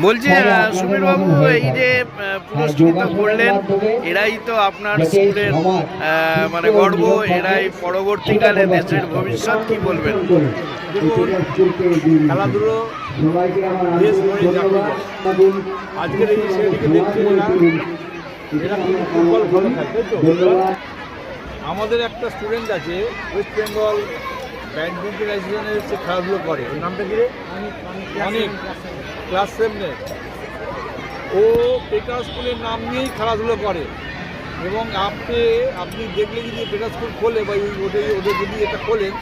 বলছি আহ, সুবীর বাবু এই যে পুরস্কৃত করলেন এরাই তো আপনার স্কুলের মানে গর্ব এরাই পরবর্তীকালে দেশের ভবিষ্যৎ কি বলবেন? খেলাধুলো দেশ আজকের এই ছেলেটিকে দেখছেন এরা এরা কিন্তু ফুটবল ভালো খেলে তো? আমাদের একটা স্টুডেন্ট আছে ওয়েস্ট বেঙ্গল ব্যাডমিন্টন অ্যাসোসিয়েশনের হচ্ছে খেলাধুলো করে। ওর নামটা কি রে? অনেক। ক্লাস সেভেনের ও পেটার স্কুলের নাম নিয়েই খেলাধুলো করে। এবং আপনি আপনি দেখলে যদি পেটার স্কুল খোলে বা ওদের ওদের যদি এটা খোলেন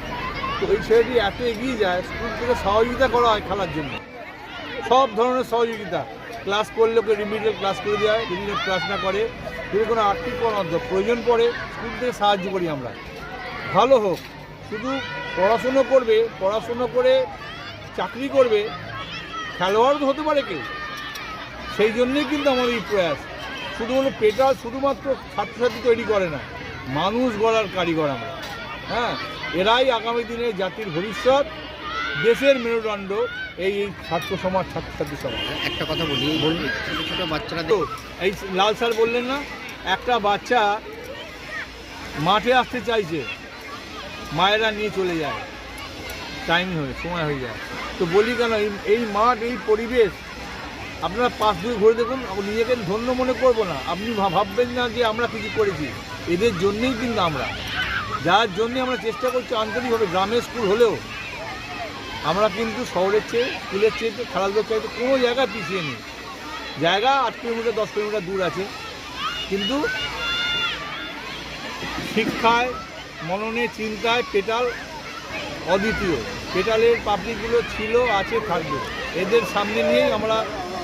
তো ওই ছেলেটি এত এগিয়ে যায় স্কুল থেকে সহযোগিতা করা হয় খেলার জন্য। সব ধরনের সহযোগিতা। ক্লাস করলে ওকে রিমিডিয়াল ক্লাস করে দেওয়া হয় রিমিডিয়াল ক্লাস না করে যদি কোনো আর্থিক কোনো প্রয়োজন পড়ে স্কুল থেকে সাহায্য করি আমরা। ভালো হোক। শুধু পড়াশুনো করবে পড়াশুনো করে চাকরি করবে খেলোয়াড় তো হতে পারে কেউ। সেই জন্যই কিন্তু আমাদের এই প্রয়াস। শুধুমাত্র পেটা শুধুমাত্র ছাত্রছাত্রী তৈরি করে না মানুষ গড়ার কারিগর আমরা। হ্যাঁ এরাই আগামী দিনে জাতির ভবিষ্যৎ দেশের মেরুদণ্ড এই এই ছাত্র সমাজ ছাত্রছাত্রী সমাজ। একটা কথা বলি বলুন। ছোট ছোট বাচ্চারা তো এই লাল স্যার বললেন না একটা বাচ্চা মাঠে আসতে চাইছে। মায়েরা নিয়ে চলে যায়। টাইম হয়ে, সময় হয়ে যায়। তো বলি কেন, এই- মাঠ, এই পরিবেশ, আপনারা পাশ দিয়ে ঘুরে দেখুন নিজেকে ধন্য মনে করব না। আপনি ভাববেন না যে আমরা কিছু করেছি। এদের জন্যেই কিন্তু আমরা। যার জন্যে আমরা চেষ্টা করছি আন্তরিকভাবে, গ্রামের স্কুল হলেও। আমরা কিন্তু শহরের চেয়ে, স্কুলের চেয়ে খেলাধুলোর চাইতে কোনো জায়গায় পিছিয়ে নেই। জায়গা আট কিলোমিটার, দশ কিলোমিটার দূর আছে। কিন্তু শিক্ষায় মননে চিন্তায় পেটাল অদ্বিতীয়। পেটালের পাবলিকগুলো ছিল, আছে, থাকবে। এদের সামনে নিয়েই আমরা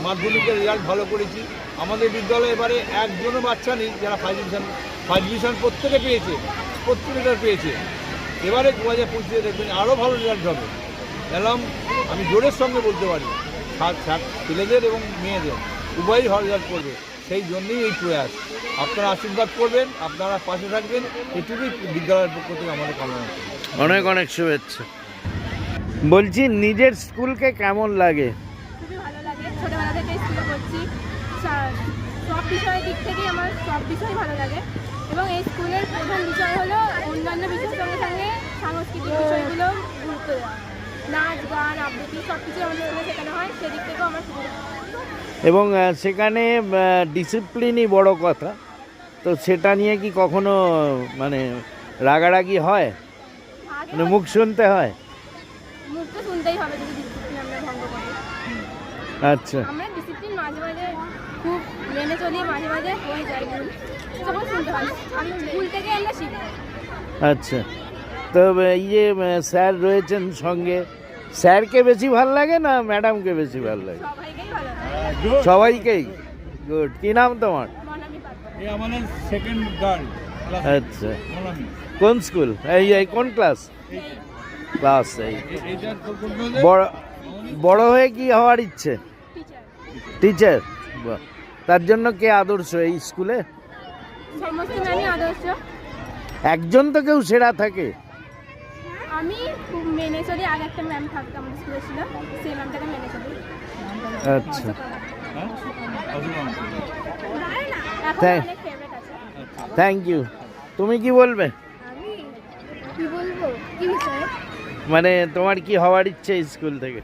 মাধ্যমিকের রেজাল্ট ভালো করেছি। আমাদের বিদ্যালয়ে এবারে একজনও বাচ্চা নেই যারা ফাইভ ডিভিশন ফাইভ ডিভিশন প্রত্যেকে পেয়েছে প্রত্যেকটা পেয়েছে। এবারে দু হাজার পঁচিশে দেখবেন আরও ভালো রেজাল্ট হবে। এলাম আমি জোরের সঙ্গে বলতে পারি ছেলেদের এবং মেয়েদের, উভয়ই ভালো রেজাল্ট করবে। সেই জন্যই এই প্রয়াস। আপনারা আশীর্বাদ করবেন আপনারা পাশে থাকবেন এটুকুই বিদ্যালয়ের পক্ষ থেকে আমাদের কামনা করি অনেক অনেক শুভেচ্ছা। বলছি নিজের স্কুলকে কেমন লাগে? খুবই ভালো লাগে। ছোটোবেলা থেকে স্কুলে পড়ছি। সব বিষয়ের দিক থেকেই আমার সব বিষয় ভালো লাগে। এবং এই স্কুলের প্রধান বিষয় হলো অন্যান্য বিষয়ের সঙ্গে সঙ্গে সাংস্কৃতিক বিষয়গুলো গুরুত্ব দেওয়া। নাচ গান আবৃত্তি সব কিছু আমাদের স্কুলে শেখানো হয়। সেদিক থেকেও আমার খুবই। এবং সেখানে ডিসিপ্লিনই বড় কথা। তো সেটা নিয়ে কি কখনো মানে রাগারাগি হয়? মানে মুখ শুনতে হয়? আচ্ছা। আচ্ছা। তো এই যে স্যার রয়েছেন সঙ্গে স্যারকে বেশি ভালো লাগে না ম্যাডামকে বেশি ভালো লাগে? সবাইকেই ভালো লাগে। সবাইকেই? গুড কি নাম তোমার? আচ্ছা। কোন স্কুল এই এই কোন ক্লাস ক্লাস এই বড় বড় হয়ে কি হওয়ার ইচ্ছে? টিচার টিচার তার জন্য কে আদর্শ এই স্কুলে একজন তো কেউ সেরা থাকে। আমি খুব মেনে চলি আগে একটা ম্যাম থাকতো আমাদের স্কুলে ছিল। সেই ম্যামটাকে মেনে চলি আচ্ছা থ্যাংক ইউ। তুমি কি বলবে? কি বলব? কি মানে তোমার কি হওয়ার ইচ্ছে স্কুল থেকে?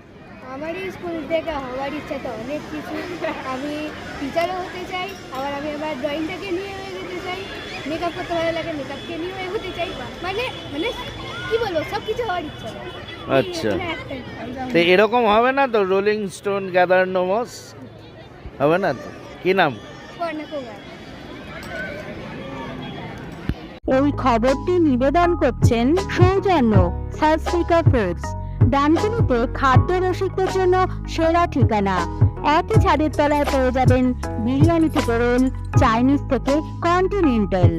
আমার স্কুল থেকে হওয়ার ইচ্ছা তো অনেক কিছু। আমি টিচারও হতে চাই আবার আমি আমার ড্রয়িংটাকে নিয়ে এগোতে চাই। মেকআপ করতে ভালো লাগে মেকআপকে নিয়েও এগোতে চাই। মানে মানে কি বলব সব কিছু হওয়ার ইচ্ছা আমার। আচ্ছা। তো এরকম হবে না তো রোলিং স্টোন গ্যাদার নোমস হবে না তো? কি নাম? এই খবরটি নিবেদন করছেন সৌজন্য সালস্পিকা ফুডস ডানকুনিতে খাদ্য রসিকদের জন্য সেরা ঠিকানা। একই ছাদের তলায় পেয়ে যাবেন বিরিয়ানি থেকে রোল চাইনিজ থেকে কন্টিনেন্টাল